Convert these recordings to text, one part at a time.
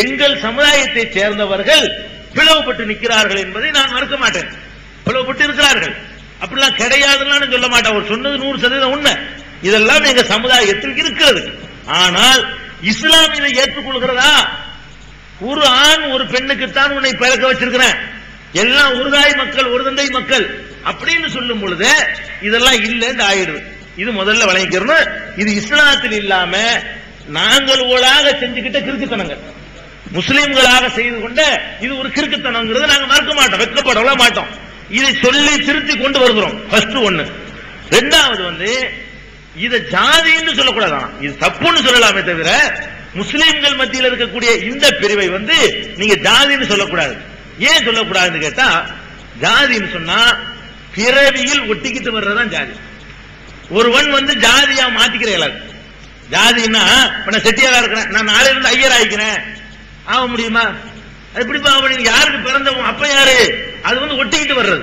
எங்கள் சமுதாயத்தை சேர்ந்தவர்கள் பிளவுபட்டு நிற்கிறார்கள் என்பதை நான் மறுக்க மாட்டேன். பிளவுபட்டு இருக்கிறார்கள். அப்படிலாம் கிடையாதுன்னு சொல்ல மாட்டேன். அவர் சொன்னது நூறு சதவீதம் உண்மை. இதெல்லாம் எங்க சமுதாயத்தில் இருக்கிறது. ஆனால் இஸ்லாம் இதை ஏற்றுக்கொள்கிறதா? ஒரு ஆண் ஒரு பெண்ணுக்குத்தான் உன்னை பிறக்க வச்சிருக்கிறேன். எல்லாம் ஒரு தாய் மக்கள் ஒரு தந்தை மக்கள் அப்படின்னு சொல்லும் பொழுது இதெல்லாம் இல்லைன்னு ஆயிடுது. இது முதல்ல வழங்கிக்கிறோம். இது இஸ்லாத்தில் இல்லாம நாங்கள் ஓளாக செஞ்சுக்கிட்ட கிறுக்குத்தனங்கள். முஸ்லிம்களாக செய்து கொண்ட இது ஒரு கிறுக்குத்தனங்கிறது நாங்க மறக்க மாட்டோம் வெட்கப்படவே மாட்டோம். இதை சொல்லி திருத்தி கொண்டு வருகிறோம். ஃபர்ஸ்ட் ஒண்ணு. ரெண்டாவது வந்து இத ஜாதின்னு சொல்லக்கூடாதான். இது தப்புன்னு சொல்லலாமே தவிர முஸ்லிம்கள் மத்தியில் இருக்கக்கூடிய இந்த பிரிவை வந்து நீங்க ஜாதின்னு சொல்லக்கூடாது. ஏன் சொல்லக்கூடாதுன்னு கேட்டா ஜாதின்னு சொன்னா பிறவியில் ஒட்டிக்கிட்டு வர்றதுதான் ஜாதி. ஒருவன் வந்து ஜாதியா மாத்திக்கிற எல்லாரும். ஜாதின்னா இப்ப நான் செட்டியாரா இருக்கிறேன் நான் நாளையிலிருந்து ஐயர் ஆயிக்கிறேன். ஆக முடியுமா? அது எப்படிப்பா ஆக யாருக்கு பிறந்தவன்? அப்ப யாரு? அது வந்து ஒட்டிக்கிட்டு வர்றது.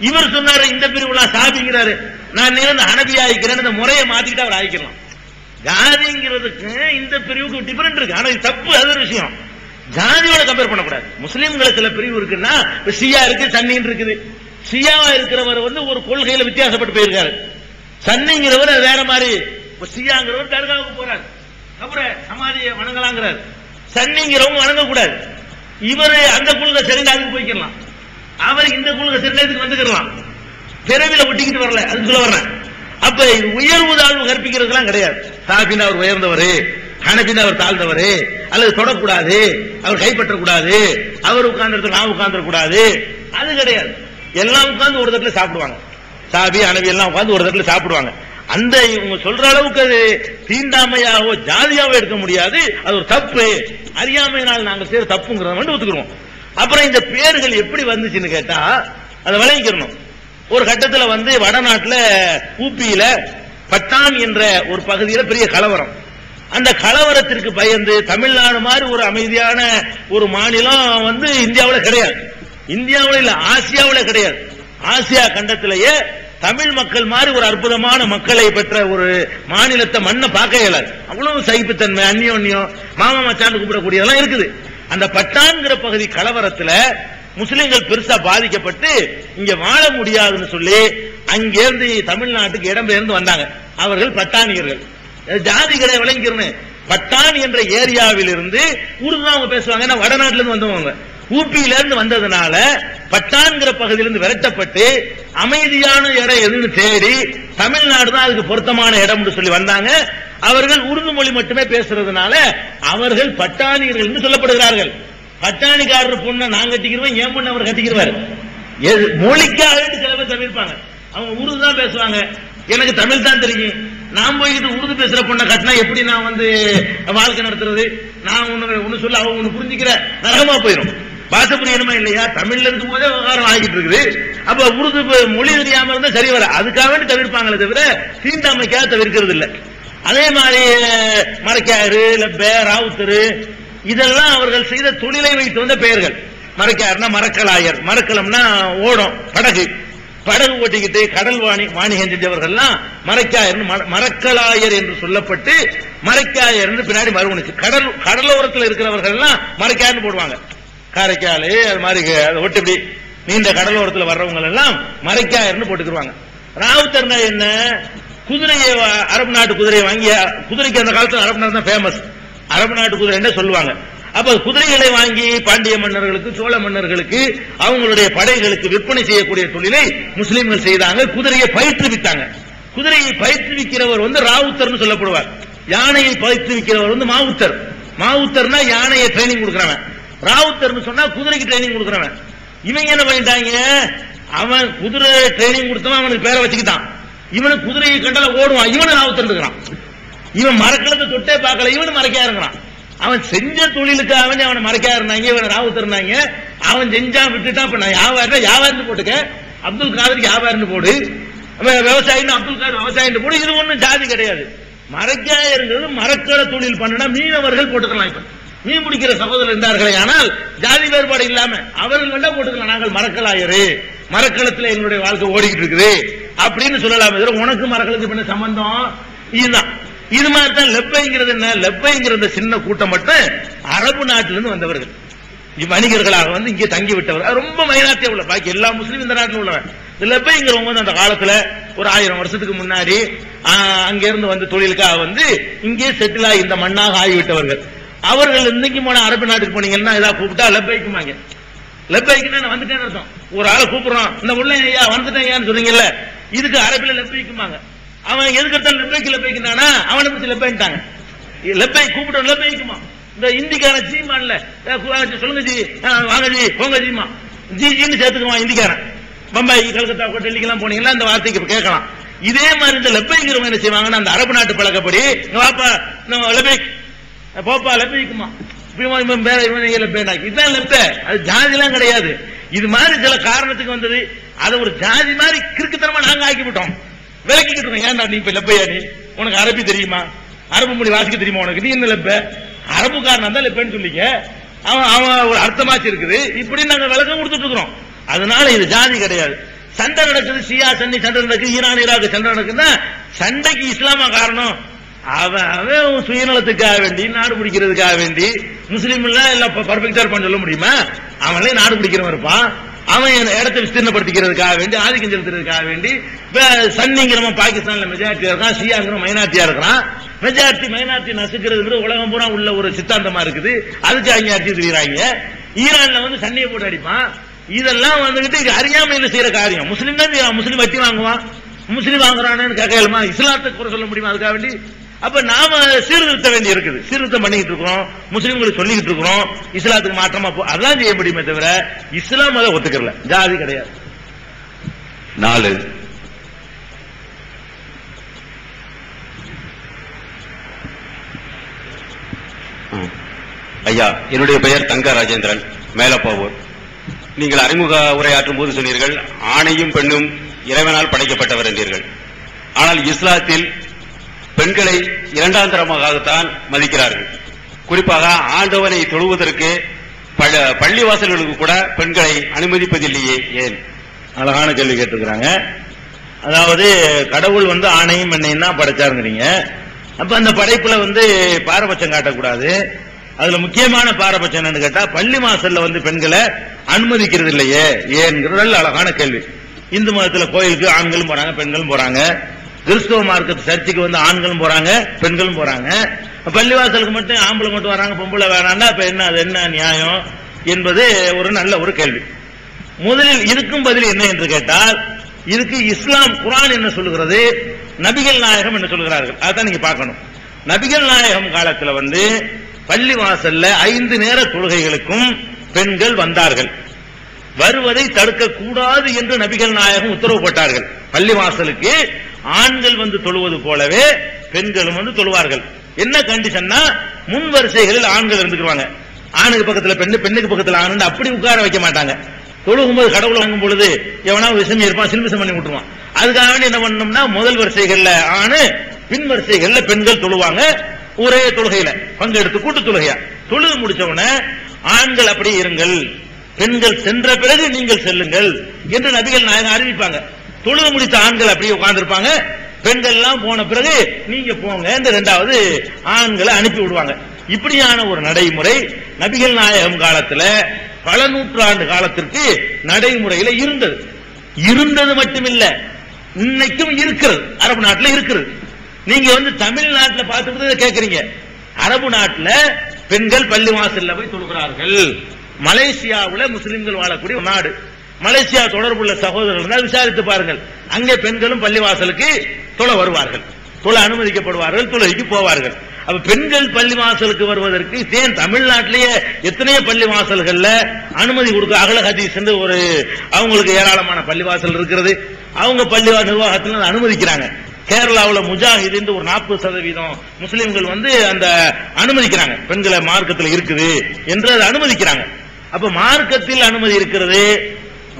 இவர் சொன்னாரு இந்த பிரிவுலா சாபிங்கிறாரு நான் வந்து அனபி ஆயிக்கிறேன் இந்த முறையை மாத்திக்கிட்டு அவர் ஆயிக்கலாம். ஜாதிங்கிறதுக்கு இந்த பிரிவுக்கு டிஃபரெண்ட் இருக்கு. ஆனா இது தப்பு அது ஒரு விஷயம். ஜாதியோட கம்பேர் பண்ணக்கூடாது. முஸ்லீம்களை சில பிரிவு இருக்குன்னா இப்ப ஷியா இருக்கு சன்னின்னு இருக்குது. ஷியாவா இருக்கிறவர் வந்து ஒரு கொள்கையில வித்தியாசப்பட்டு போயிருக்காரு. சன்னிங்கிறவர் அது வேற மாதிரி. ஷியாங்கிறவர் தர்காவுக்கு போறாரு. அப்புறம் சமாதியை வணங்கலாங்கிறார். சன்னிங்கிறவங்க வணங்கக்கூடாது. இவர் அந்த கொள்கை சரிங்க அதுக்கு போய்க்கலாம் அவர் இந்த கொள்கை சரிங்க இதுக்கு வந்துக்கலாம் பிறவில ஒட்டிக்கிட்டு வரல அதுக்கு சொல்ல வர்றேன். அப்ப உயர்வு தாழ்வு கற்பிக்கிறதுலாம் கிடையாது. சாபின் அவர் உயர்ந்தவர் ஹனபின் அவர் தாழ்ந்தவர் அல்லது தொடக்கூடாது அவர் கைப்பற்றக்கூடாது அவர் உட்கார்ந்து நான் உட்கார்ந்து கூடாது அது கிடையாது. எல்லாம் உட்கார்ந்து ஒரு தட்டுல சாப்பிடுவாங்க. சாபி அனவி எல்லாம் உட்கார்ந்து ஒரு தட்டுல சாப்பிடுவாங்க. அந்த இவங்க சொல்ற அளவுக்கு அது தீண்டாமையாவோ ஜாதியாவோ எடுக்க முடியாது. அது ஒரு தப்பு. அறியாமையினால் நாங்கள் செய்யற தப்புங்கிறத மட்டும் ஒத்துக்கிறோம். அப்புறம் இந்த பேர்கள் எப்படி வந்துச்சுன்னு கேட்டா அதை விளங்கிக்கிறணும் ஒரு கட்டத்துல வந்து வடநாட்டுல ஊப்பியில பட்டான் என்ற ஒரு பகுதியில பெரிய கலவரம். அந்த கலவரத்திற்கு பயந்து தமிழ்நாடு மாதிரி ஒரு அமைதியான ஒரு மாநிலம் வந்து இந்தியாவில் கிடையாது. இந்தியாவில் இல்ல ஆசியாவில் கிடையாது. ஆசியா கண்டத்திலேயே தமிழ் மக்கள் மாதிரி ஒரு அற்புதமான மக்களை பெற்ற ஒரு மாநிலத்தை மண்ணை பார்க்க இயலாது அவ்வளவு சகிப்புத்தன்மை அந்யோன்யம் மாமா மச்சான்னு கூப்பிடக்கூடியதெல்லாம் இருக்குது. அந்த பட்டான்கிற பகுதி கலவரத்துல முஸ்லிம்கள் பெருசா பாதிக்கப்பட்டு இங்க வாழ முடியாதுன்னு சொல்லி அங்கிருந்து தமிழ்நாட்டுக்கு இடம்பெயர்ந்து வந்தாங்க. அவர்கள் பட்டாணியர்கள். ஜாதிகளை ஜாதி பட்டாணி என்ற ஏரியாவில் இருந்து உருது அவங்க பேசுவாங்க ஏன்னா வடநாட்டுல இருந்து வந்தவங்க ஊப்பியில இருந்து வந்ததுனால பட்டான்கிற பகுதியிலிருந்து விரட்டப்பட்டு அமைதியான இடம் எதுன்னு தேடி தமிழ்நாடு தான் அதுக்கு பொருத்தமான இடம்னு சொல்லி வந்தாங்க. அவர்கள் உருது மொழி மட்டுமே பேசுறதுனால அவர்கள் பட்டாணியர்கள் என்று சொல்லப்படுகிறார்கள். பட்டாணிக்காரர் பொண்ணை நான் கட்டிக்கிறோம் என் பொண்ணு அவர் கட்டிக்கிறவாரு எது- மொழிக்காக சில பேர் தவிர்ப்பாங்க அவங்க உருது தான் பேசுவாங்க. எனக்கு தமிழ் தான் தெரியும். நான் போய்கிட்டு உருது பேசுற பொண்ணை கட்டினா எப்படி நான் வந்து வாழ்க்கை நடத்துறது? நான் ஒண்ணு ஒண்ணு சொல்ல அவங்க ஒண்ணு புரிஞ்சுக்கிற நரகமா போயிடும் பாஷை புரியணுமா இல்லையா? தமிழ்ல இருக்கும் போதே விவகாரம் ஆகிட்டு இருக்குது. அப்ப உருது மொழி தெரியாம இருந்தா சரி வர அதுக்காக வேண்டி தவிர்ப்பாங்களே தவிர தீண்டாமைக்காக தவிர்க்கிறது இல்ல. அதே மாதிரி மறைக்காரு லெப்பே ராவுத்தரு இதெல்லாம் அவர்கள் செய்த தொழிலை வைத்து வந்த பெயர்கள். மரக்காருன்னா மரக்கலாயர் மரக்கலம்னா ஓடம் படகு. படகு ஓட்டிக்கிட்டு கடல் வாணி வாணிகம் செஞ்சவர்கள்லாம் மரக்காயர் மரக்கலாயர் என்று சொல்லப்பட்டு மரக்காயர் பின்னாடி மறுவணிச்சு கடல் கடலோரத்தில் இருக்கிறவர்கள் எல்லாம் மரக்காயர்னு போடுவாங்க. காரைக்கால் அது மாதிரி அதை விட்டு இப்படி நீண்ட கடலோரத்தில் வர்றவங்க எல்லாம் மரக்காயர்னு போட்டுக்கிருவாங்க. ராவுத்தர்னா என்ன? குதிரையை அரபு நாட்டு குதிரையை வாங்கி குதிரைக்கு அந்த காலத்தில் அரபு நாடு தான் ஃபேமஸ் அரபு நாட்டு குதிரை சொல்லுவாங்க. அப்ப குதிரைகளை வாங்கி பாண்டிய மன்னர்களுக்கு சோழ மன்னர்களுக்கு அவங்களுடைய படைகளுக்கு விற்பனை செய்யக்கூடிய தொழிலை முஸ்லீம்கள் செய்தாங்க குதிரையை பயிற்றுவித்தாங்க. குதிரையை பயிற்றுவிக்கிறவர் வந்து ராவுத்தர்னு சொல்லப்படுவார். யானையை பயிற்றுவிக்கிறவர் வந்து மாவுத்தர். மாவுத்தர்னா யானையை ட்ரைனிங் கொடுக்குறாங்க ராவுத்தர்னு சொன்னா குதிரைக்கு ட்ரைனிங் கொடுக்குறவன். இவங்க என்ன பண்ணிட்டாங்க? அவன் குதிரை ட்ரைனிங் கொடுத்தவன் அவனுக்கு பேரை வச்சுக்கிட்டான். இவனுக்கு குதிரையை கண்டல ஓடுவான். இவனு ராவுத்தர் இருக்கிறான். இவன் மரக்கிழக்கு தொட்டே பார்க்கல இவனு மறைக்கா இருக்கிறான். அவன் செஞ்ச தொழிலுக்காக அவனை மறைக்கா இருந்தாங்க இவனை ராவுத்தர் இருந்தாங்க. அவன் செஞ்சான் விட்டுட்டான். இப்ப நான் வியாபாரம் வியாபாரம் போட்டுக்க. அப்துல் காதர் வியாபாரம் போடு. அவன் விவசாயின்னு அப்துல் காதர் விவசாயின்னு போடு. இது ஒண்ணும் ஜாதி கிடையாது. மரக்காயருங்கிறது மரக்கல தொழில் பண்ணுனா மீனவர்கள் போட்டுக்கலாம் இப்ப. மீன் பிடிக்கிற சகோதரர் இருந்தார்களே ஆனால் ஜாதி வேறுபாடு இல்லாம அவர்கள் வேண்டாம் போட்டுக்கலாம். நாங்கள் மரக்கலாயரு மரக்களத்துல எங்களுடைய வாழ்க்கை ஓடிக்கிட்டு இருக்குது. அப்படின்னு சொல்லலாம். உனக்கு மரக்களத்துக்கு பண்ண சம்பந்தம் இதுதான். இது மாதிரி தான் லெப்பைங்கிறது என்ன? லெப்பைங்கிற இந்த சின்ன கூட்டம் மட்டும் அரபு நாட்டிலிருந்து வந்தவர்கள். வணிகர்களாக வந்து இங்கே தங்கி விட்டவர் அது ரொம்ப மைனாரிட்டியா உள்ள பாக்கி எல்லா முஸ்லீம் இந்த நாட்டில் உள்ளவன் இந்த லெப்பைங்கிறவங்க வந்து அந்த காலத்துல ஒரு ஆயிரம் வருஷத்துக்கு முன்னாடி அங்கிருந்து வந்து தொழிலுக்காக வந்து இங்கே செட்டில் ஆகி இந்த மண்ணாக ஆகிவிட்டவர்கள். அவர்கள் இன்னைக்கு போன அரபு நாட்டுக்கு போனீங்கன்னா ஏதாவது கூப்பிட்டா லெப்பைக்குமாங்க லெப்பைக்குன்னா நான் வந்துட்டேன்னு அர்த்தம். ஒரு ஆளை கூப்பிடுறோம் இந்த உள்ள ஐயா வந்துட்டேன் ஐயான்னு சொல்றீங்கல்ல இதுக்கு அரபில லெப்பைக்குமாங்க அவன் எதுக்கு எடுத்தாலும் லெப்பைக்கு லெப்பைக்குனானா அவனை பத்தி லெப்பைன்ட்டாங்க. லெப்பை கூப்பிட லெப்பைக்குமா? இந்த இந்திக்காரன் சீமான்ல சொல்லுங்க ஜி. வாங்க ஜி போங்க ஜீமா ஜி ஜின்னு சேர்த்துக்குவான் இந்திக்காரன்? பம்பாய் கல்கத்தா டெல்லிக்கெல்லாம் போனீங்கன்னா அந்த வார்த்தைக்கு கேட்கலாம். இதே மாதிரி இந்த லெப்பைங்கிறவங்க என்ன செய்வாங்கன்னா அந்த அரபு நாட்டு பழக்கப்படி வாப்பா லெபைக் போப்பா லெப்பைக்குமா இவன் இவன் பேர இவன் இங்க இதுதான் லெப்பை. அது ஜாதிலாம் கிடையாது. இது மாதிரி சில காரணத்துக்கு வந்தது. அதை ஒரு ஜாதி மாதிரி கிறுக்குத்தனமா நாங்க ஆக்கி விட்டோம் இருக்கோம் ஏன்டா நீ இப்ப லெப்பையா நீ? உனக்கு அரபி தெரியுமா? அரபு மொழி வாசிக்க தெரியுமா உனக்கு? நீ என்ன லெப்ப? காரணம் தான் லெப்பேன்னு சொல்லிக்க. அவன் அவன் ஒரு அர்த்தமாச்சு இருக்குது. இப்படி நாங்க விளக்கம் கொடுத்துட்டு இருக்கிறோம். அதனால இது ஜாதி கிடையாது. சண்டை நடக்குது. சியா சண்டை சண்டை நடக்குது. ஈரான் ஈராக் சண்டை நடக்குதுன்னா சண்டைக்கு இஸ்லாமா காரணம்? அவன் அவன் சுயநலத்துக்காக வேண்டி நாடு பிடிக்கிறதுக்காக வேண்டி முஸ்லீம் எல்லாம் எல்லாம் பர்ஃபெக்டா இருப்பான்னு சொல்ல முடியுமா? அவனே நாடு பிடிக்கிறவன் இருப்பான். அவன் என் இடத்தை விஸ்தீர்ணப்படுத்திக்கிறதுக்காக வேண்டி ஆதிக்கம் செலுத்துறதுக்காக வேண்டி சன்னிங்கிறவன் பாகிஸ்தான்ல மெஜாரிட்டியா இருக்கான் ஷியாங்கிற மைனாரிட்டியா இருக்கிறான். மெஜாரிட்டி மைனாரிட்டி நசுக்கிறதுங்கிறது உலகம் பூரா உள்ள ஒரு சித்தாந்தமா இருக்குது. அதுக்கு அவங்க அடிச்சு தெரியுறாங்க ஈரான்ல வந்து சன்னியை போட்டு அடிப்பான். இதெல்லாம் வந்துகிட்டு இது அறியாமையில செய்யற காரியம்? முஸ்லீம் தான் முஸ்லீம் வட்டி வாங்குவான். முஸ்லீம் வாங்குறானு கேட்கலாமா இஸ்லாத்தை குறை சொல்ல முடியுமா? அதுக்காக வேண்டி அப்ப நாம சீர்திருத்த வேண்டி இருக்குது சீர்திருத்தம் பண்ணிக்கிட்டு இருக்கிறோம் முஸ்லீம்களுக்கு சொல்லிக்கிட்டு இருக்கிறோம் இஸ்லாத்துக்கு மாற்றமா போ அதெல்லாம் செய்ய முடியுமே தவிர இஸ்லாம் அதை ஒத்துக்கல ஜாதி கிடையாது. நாலு ஐயா என்னுடைய பெயர் தங்க ராஜேந்திரன். மேலப்பாவூர் நீங்கள் அறிமுக உரையாற்றும் போது சொன்னீர்கள் ஆணையும் பெண்ணும் இறைவனால் படைக்கப்பட்டவர் என்றீர்கள். ஆனால் இஸ்லாத்தில் பெண்களை இரண்டாம் தரமாகத்தான் மதிக்கிறார்கள். குறிப்பாக ஆண்டவனை தொழுவதற்கு பள்ளிவாசல்களுக்கு கூட பெண்களை அனுமதிப்பதில்லையே ஏன்? அழகான கேள்வி கேட்டிருக்கிறாங்க. அதாவது கடவுள் வந்து ஆணையும் பெண்ணையும் தான் படைச்சாருங்கிறீங்க. அப்ப அந்த படைப்புல வந்து பாரபட்சம் காட்டக்கூடாது. அதுல முக்கியமான பாரபட்சம் என்னன்னு கேட்டா பள்ளி வாசல்ல வந்து பெண்களை அனுமதிக்கிறது இல்லையே ஏன்கிறது நல்ல அழகான கேள்வி. இந்து மதத்துல கோயிலுக்கு ஆண்களும் போறாங்க பெண்களும் போறாங்க. கிறிஸ்துவ மார்க்கத்து சர்ச்சுக்கு வந்து ஆண்களும் போறாங்க பெண்களும் போறாங்க. பள்ளிவாசலுக்கு மட்டும் ஆம்பளை மட்டும் வராங்க பொம்பளை வேணாம்னா இப்ப என்ன அது என்ன நியாயம் என்பது ஒரு நல்ல ஒரு கேள்வி. முதலில் இருக்கும் பதில் என்ன என்று கேட்டால் இதுக்கு இஸ்லாம் குரான் என்ன சொல்லுகிறது? நபிகள் நாயகம் என்ன சொல்கிறார்கள்? அதான் நீங்க பார்க்கணும். நபிகள் நாயகம் காலத்துல வந்து பள்ளி வாசல்ல ஐந்து நேர தொழுகைகளுக்கும் பெண்கள் வந்தார்கள். வருவதை தடுக்க கூடாது என்று நபிகள் நாயகம் உத்தரவு போட்டார்கள். பள்ளி வாசலுக்கு ஆண்கள் வந்து தொழுவது போலவே பெண்களும் வந்து தொழுவார்கள். என்ன கண்டிஷன்னா முன் வரிசைகளில் ஆண்கள் இருந்துக்குவாங்க ஆணுக்கு பக்கத்துல பெண்ணு பெண்ணுக்கு பக்கத்துல ஆணு அப்படி உட்கார வைக்க மாட்டாங்க. தொழுகும்போது கடவுள் வாங்கும் பொழுது எவனா விஷம் இருப்பான் சில்மிசம் பண்ணி விட்டுருவான். அதுக்காக என்ன பண்ணோம்னா முதல் வரிசைகள்ல ஆணு பின் வரிசைகள்ல பெண்கள் தொழுவாங்க. ஒரே தொழுகையில பங்கெடுத்து கூட்டு தொழுகையா. தொழுது முடிச்சவன ஆண்கள் அப்படி இருங்கள். பெண்கள் சென்ற பிறகு நீங்கள் செல்லுங்கள் என்று நபிகள் நாயகம் அறிவிப்பாங்க. தொழுது முடித்த ஆண்கள் அப்படியே உட்கார்ந்துருப்பாங்க. பெண்கள் எல்லாம் போன பிறகு நீங்க போங்க இந்த ரெண்டாவது ஆண்களை அனுப்பி விடுவாங்க. இப்படியான ஒரு நடைமுறை நபிகள் நாயகம் காலத்துல பல நூற்றாண்டு காலத்திற்கு நடைமுறையில இருந்தது. இருந்தது மட்டுமில்ல இன்னைக்கும் இருக்கிறது. அரபு நாட்டில் இருக்கிறது நீங்க வந்து தமிழ்நாட்டில் பார்த்துட்டு கேட்கறீங்க அரபு நாட்டில் பெண்கள் பள்ளி வாசல்ல போய் தொழுகிறார்கள். மலேசியாவில் முஸ்லிம்கள் வாழக்கூடிய நாடு. மலேசியா தொடர்புள்ள சகோதரர்கள் இருந்தால் விசாரித்து பாருங்கள். அங்கே பெண்களும் பள்ளிவாசலுக்கு தொலை வருவார்கள். தொலை அனுமதிக்கப்படுவார்கள் தொலைக்கு போவார்கள். அப்ப பெண்கள் பள்ளிவாசலுக்கு வருவதற்கு ஏன் தமிழ்நாட்டிலேயே எத்தனையோ பள்ளிவாசல்கள்ல அனுமதி கொடுக்க அகல ஹதீஸ் ஒரு அவங்களுக்கு ஏராளமான பள்ளிவாசல் இருக்கிறது. அவங்க பள்ளி நிர்வாகத்தில் அனுமதிக்கிறாங்க. கேரளாவில் முஜாஹித் என்று ஒரு நாற்பது சதவீதம் முஸ்லீம்கள் வந்து அந்த அனுமதிக்கிறாங்க. பெண்களை மார்க்கத்தில் இருக்குது என்று அதை அனுமதிக்கிறாங்க. அப்ப மார்க்கத்தில் அனுமதி இருக்கிறது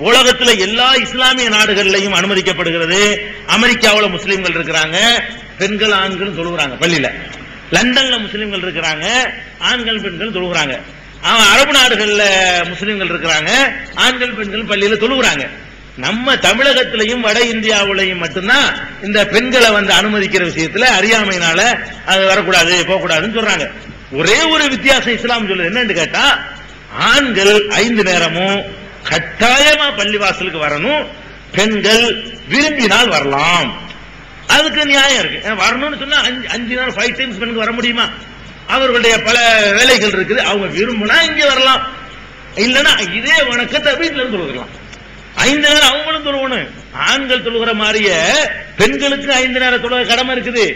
உலகத்துல எல்லா இஸ்லாமிய நாடுகள்லையும் அனுமதிக்கப்படுகிறது. அமெரிக்காவில் முஸ்லீம்கள் இருக்கிறாங்க. பெண்கள் ஆண்கள் தொழுகிறாங்க பள்ளியில. லண்டன்ல முஸ்லீம்கள் இருக்கிறாங்க. ஆண்கள் பெண்கள் தொழுகிறாங்க அரபு நாடுகள்ல முஸ்லீம்கள் இருக்கிறாங்க. ஆண்கள் பெண்கள் பள்ளியில தொழுகிறாங்க நம்ம தமிழகத்திலையும் வட இந்தியாவிலையும் மட்டும்தான் இந்த பெண்களை வந்து அனுமதிக்கிற விஷயத்துல அறியாமையினால அது வரக்கூடாது போகக்கூடாதுன்னு சொல்றாங்க. ஒரே ஒரு வித்தியாசம் இஸ்லாம் சொல்லுது. என்னன்னு கேட்டா ஆண்கள் ஐந்து நேரமும் கட்டாயமா பள்ளிவாசலுக்கு வரணும். பெண்கள் விரும்பினால் வரலாம். அதுக்கு நியாயம் இருக்கு. வரணும்னு சொன்னா அஞ்சு அஞ்சு நேரம் ஃபைவ் டைம்ஸ் பெண்ணுக்கு வர முடியுமா? அவர்களுடைய பல வேலைகள் இருக்குது. அவங்க விரும்பினா இங்க வரலாம். இல்லைன்னா இதே வணக்கத்தை வீட்டுல இருந்து தொழுகலாம். ஐந்து நேரம் அவங்களும் தொழுவணும் ஆண்கள் தொழுகிற மாதிரியே பெண்களுக்கு ஐந்து நேரம் தொழுக கடமை இருக்குது.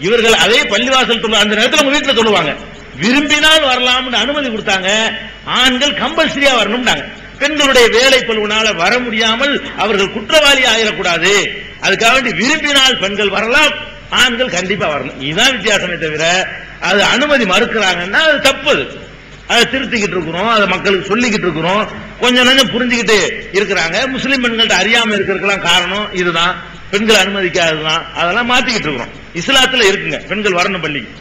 இவர்கள் அதே பள்ளிவாசல் தொழு அந்த நேரத்தில் அவங்க வீட்டுல தொழுவாங்க. விரும்பினால் வரலாம்னு அனுமதி கொடுத்தாங்க. ஆண்கள் கம்பல்சரியா வரணும்னாங்க. பெண்களுடைய வேலை பழுவினால வர முடியாமல் அவர்கள் குற்றவாளி ஆகிடக்கூடாது அதுக்காக வேண்டி விரும்பினால் பெண்கள் வரலாம் ஆண்கள் கண்டிப்பா வரணும். இதுதான் வித்தியாசமே தவிர அது அனுமதி மறுக்கிறாங்கன்னா அது தப்பு. அதை திருத்திக்கிட்டு இருக்கிறோம் அதை மக்களுக்கு சொல்லிக்கிட்டு இருக்கிறோம். கொஞ்சம் நஞ்சம் புரிஞ்சுக்கிட்டு இருக்கிறாங்க. முஸ்லீம் பெண்கள்ட்ட அறியாம இருக்கிறதுக்கெல்லாம் காரணம் இதுதான். பெண்கள் அனுமதிக்காதுதான் அதெல்லாம் மாத்திக்கிட்டு இருக்கிறோம். இஸ்லாத்துல இருக்குங்க பெண்கள் வரணும் பள்ளிக்கு.